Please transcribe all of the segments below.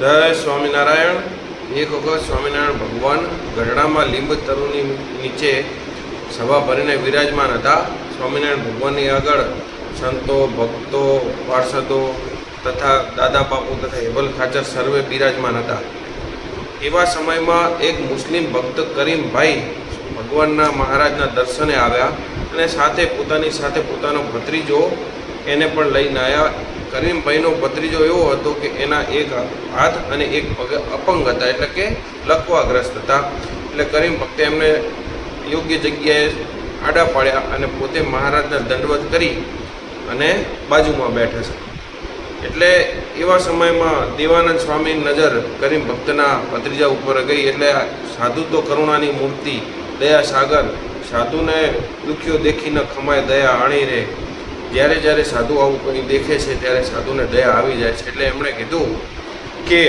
જય સ્વામિનારાયણ. એક વખત સ્વામિનારાયણ ભગવાન ગઢડામાં લીંબ તરુની નીચે સભા ભરીને વિરાજમાન હતા. સ્વામિનારાયણ ભગવાનની આગળ સંતો, ભક્તો, પાર્ષદો તથા દાદા બાપુ તથા હેબલ ખાચર સર્વે બિરાજમાન હતા. એવા સમયમાં એક મુસ્લિમ ભક્ત કરીમભાઈ ભગવાનના મહારાજના દર્શને આવ્યા અને સાથે પોતાની સાથે પોતાનો ભત્રીજો એને પણ લઈને આવ્યા કરીમભાઈનો ભત્રીજો એવો હતો કે એના એક હાથ અને એક પગ અપંગ હતા, એટલે કે લકવાગ્રસ્ત હતા. એટલે કરીમ ભક્તે એમને યોગ્ય જગ્યાએ આડા પાડ્યા અને પોતે મહારાજના દંડવત કરી અને બાજુમાં બેઠે છે. એટલે એવા સમયમાં દેવાનંદ સ્વામીની નજર કરીમ ભક્તના ભત્રીજા ઉપર ગઈ, એટલે સાધુ તો કરુણાની મૂર્તિ દયા સાગર સાધુને દુખ્યો દેખીને ખમાય દયા આણી રે. જ્યારે જ્યારે સાધુ આવું કોઈ દેખે છે, ત્યારે સાધુને દયા આવી જાય છે. એટલે એમણે કીધું કે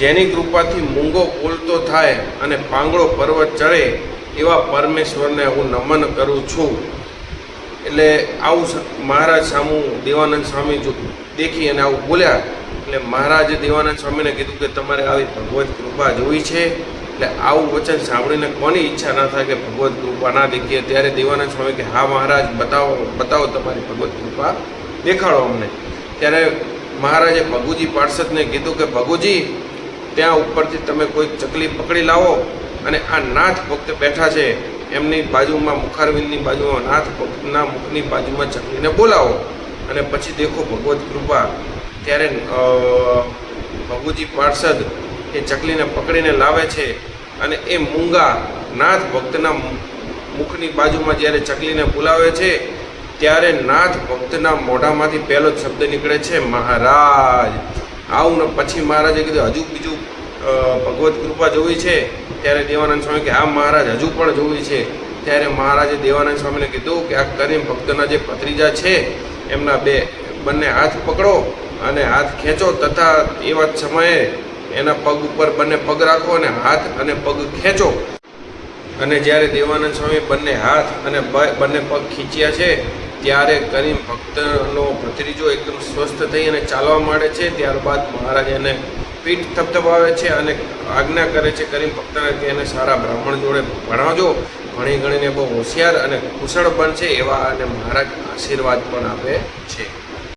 જેની કૃપાથી મૂંગો બોલતો થાય અને પાંગળો પર્વત ચડે, એવા પરમેશ્વરને હું નમન કરું છું. એટલે આવું મહારાજ સામુ દેવાનંદ સ્વામી જો દેખી અને આવું બોલ્યા, એટલે મહારાજે દેવાનંદ સ્વામીને કીધું કે તમારે આવી ભગવત કૃપા જોઈ છે. એટલે આવું વચન સાંભળીને કોની ઈચ્છા ના થાય કે ભગવત કૃપા ના દેખીએ, ત્યારે દેવાનંદ સ્વામી કે, હા મહારાજ, બતાવો બતાવો તમારી ભગવત કૃપા. દેખાડો અમને. ત્યારે મહારાજે ભગુજી પાર્ષદને કીધું કે, ભગુજી, ત્યાં ઉપરથી તમે કોઈ ચકલી પકડી લાવો અને આ નાથ ભક્ત બેઠા છે. એમની બાજુમાં મુખારવિંદની બાજુમાં, નાથ ભક્તના મુખની બાજુમાં ચકલીને બોલાવો અને પછી દેખો ભગવત કૃપા. ત્યારે ભગુજી પાર્ષદ એ ચકલીને પકડીને લાવે છે અને એ મૂંગા નાથ ભક્તના મુખની બાજુમાં જ્યારે ચકલીને બોલાવે છે, ત્યારે નાથ ભક્તના મોઢામાંથી પહેલો શબ્દ નીકળે છે, મહારાજ. આવું ને પછી મહારાજે કીધું, હજુ બીજું ભગવત કૃપા જોવી છે? ત્યારે દેવાનંદ સ્વામી કે આ મહારાજ, હજુ પણ જોવી છે. ત્યારે મહારાજે દેવાનંદ સ્વામીને કીધું કે, આ કરીમ ભક્તના જે ભત્રીજા છે, એમના બે, બંને હાથ પકડો અને હાથ ખેંચો તથા એવા સમયે એના પગ ઉપર બંને પગ રાખો અને હાથ અને પગ ખેંચો. અને જ્યારે દેવાનંદ સ્વામી બંને હાથ અને બંને પગ ખીચ્યા છે, ત્યારે કરીમ ભક્તનો ભત્રીજો એકદમ સ્વસ્થ થઈ અને ચાલવા માંડે છે. ત્યારબાદ મહારાજ એને પીઠ થપથપાવે છે અને આજ્ઞા કરે છે, કરીમ ભક્તને કે એને સારા બ્રાહ્મણ જોડે ભણાવજો. ભણી ગણીને બહુ હોશિયાર અને કુશળ બનશે એવા અને મહારાજ આશીર્વાદ પણ આપે છે.